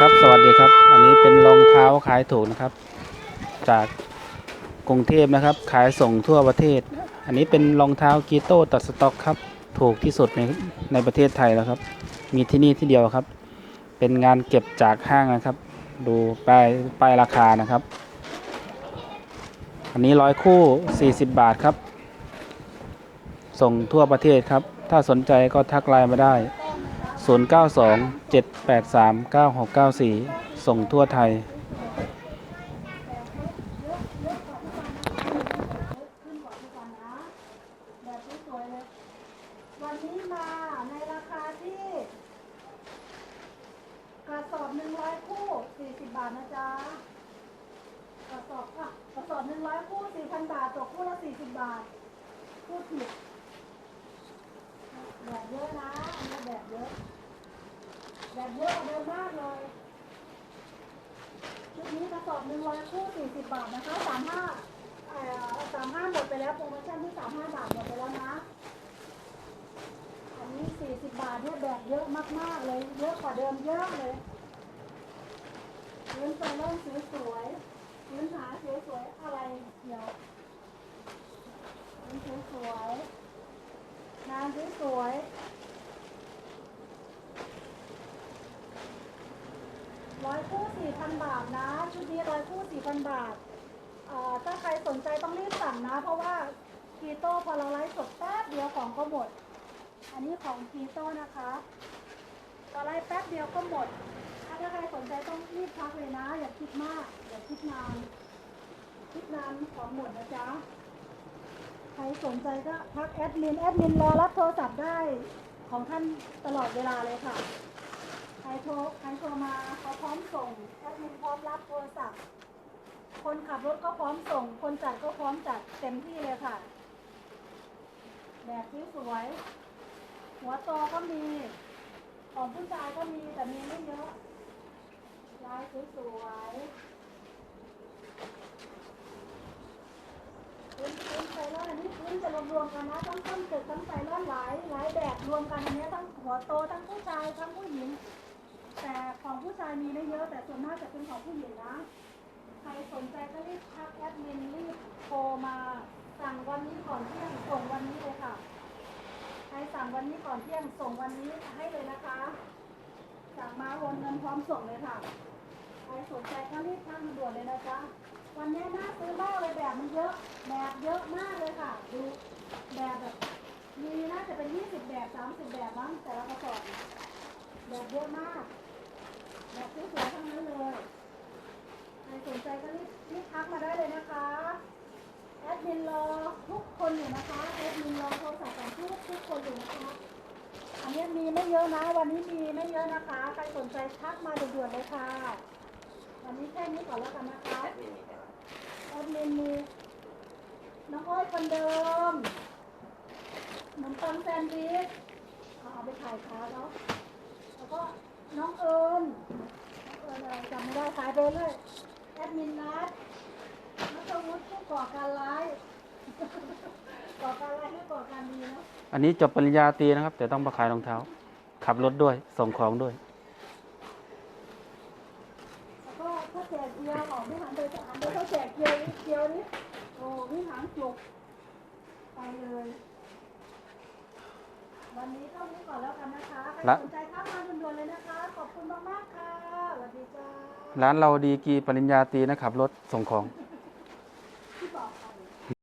ครับสวัสดีครับ อันนี้เป็นรองเท้าขายถูกนะครับ จากกรุงเทพนะครับ ขายส่งทั่วประเทศ อันนี้เป็นรองเท้ากีโต้ตัดสต็อกครับ ถูกที่สุดในในประเทศไทยแล้วครับ มีที่นี่ที่เดียวครับ เป็นงานเก็บจากห้างนะครับ ดูป้ายป้ายราคานะครับ อันนี้ร้อยคู่ 40 บาทครับ ส่งทั่วประเทศครับ ถ้าสนใจก็ทักไลน์มาได้ 092 783 9694 ส่งทั่วไทยขึ้นกว่าทุกวันนะแบบสวยๆเลย วันนี้มาในราคาที่กระสอบหนึ่งร้อยคู่สี่สิบบาทนะจ๊ะกระสอบอะกระสอบหนึ่งร้อยคู่สี่พันบาทตกคู่ละสี่สิบบาทพูดผิดแบบเยอะนะอันนี้แบบเยอะ แบบเยอะเดิมมากเลยชุดนี้กระสอบหนึ่งร้อยคู่สี่สิบบาทนะคะสามห้าสามห้าหมดไปแล้วโปรโมชั่นที่สามห้าบาทหมดไปแล้วนะ อันนี้สี่สิบบาทเนี่ยแบบเยอะมากๆเลย เยอะกว่าเดิมเยอะเลยพื้นไปเริ่มสวยๆพื้นหาสวยๆอะไรเดี๋ยวพื้นสวยๆงานสวยๆ 4,000 บาทนะ ชุดนี้ร้อยคู่ 4,000 บาทถ้าใครสนใจต้องรีบสั่งนะ เพราะว่าคีโต้พอเราไลฟ์สดแป๊บเดียวของก็หมด อันนี้ของคีโต้นะคะพอไลฟ์แป๊บเดียวก็หมด ถ้าใครสนใจต้องรีบพักเลยนะ อย่าคิดมากอย่าคิดนานคิดนานของหมดนะจ๊ะใครสนใจก็พักแอดมินแอดมินรอรับโทรศัพท์ได้ของท่านตลอดเวลาเลยค่ะ ใครโทรใครโทรมาเขาพร้อมส่งแอดมินพร้อมรับโทรศัพท์ คนขับรถก็พร้อมส่ง คนจัดก็พร้อมจัดเต็มที่เลยค่ะ แบบสวยๆหัวโตก็มี ของผู้ชายก็มีแต่มีไม่เยอะลายสวยๆพื้นพื้นไซรอนอันนี้พื้นจะรวมๆกันนะทั้งต้นตึกทั้งไซรอนหลายหลายแบบรวมกันอันนี้ทั้งหัวโตทั้งผู้ชายทั้งผู้หญิง แต่ของผู้ชายมีไม่เยอะแต่ส่วนมากจะเป็นของผู้หญิงนะ ใครสนใจก็รีบทักแอดมินรีบโทรมาสั่งวันนี้ก่อนเที่ยงส่งวันนี้เลยค่ะ ใครสั่งวันนี้ก่อนเที่ยงส่งวันนี้ให้เลยนะคะสั่งมาโอนเงินพร้อมส่งเลยค่ะ ใครสนใจก็รีบทักมาด่วนเลยนะจ๊ะวันนี้น่าซื้อมากเลยแบบมันเยอะแบบเยอะมากเลยค่ะ ดูแบบแบบมีน่าจะเป็น 20 แบบ 30 แบบมั้งแต่ละกระสอบ เยอะมากแบบสวยๆทั้งนั้นเลยใครสนใจก็รีบรีบทักมาได้เลยนะคะ แอดมินรอทุกคนอยู่นะคะ แอดมินรอโทรศัพท์ของทุกทุกคนอยู่นะคะ อันนี้มีไม่เยอะนะ วันนี้มีไม่เยอะนะคะ ใครสนใจทักมาด่วนๆเลยค่ะ วันนี้แค่นี้ก่อนแล้วกันนะคะ แอดมินมีน้องอ้อยคนเดิมขนมปังแซนด์วิชเอาไปขายค้าแล้ว จำไม่ได้ขายไปเลยแอดมินนัดนัทวุฒิผู้ก่อการร้าย ก่อการร้ายหรือก่อการดีเนาะอันนี้จบปริญญาตรีนะครับ แต่ต้องมาขายรองเท้า ขับรถด้วย ส่งของด้วยแล้วก็ถ้าแจกเกียวของพี่หันไปหันไปเขาแจกเกียวเกียวนี่โอ้พี่หันจุกไปเลย วันนี้เท่านี้ก่อนแล้วกันนะคะใครละ สนใจทักมาด่วนๆเลยนะคะ ขอบคุณมากๆค่ะสวัสดีจ้า ร้านเราดีกรีปริญญาตรีนะขับรถส่งของเ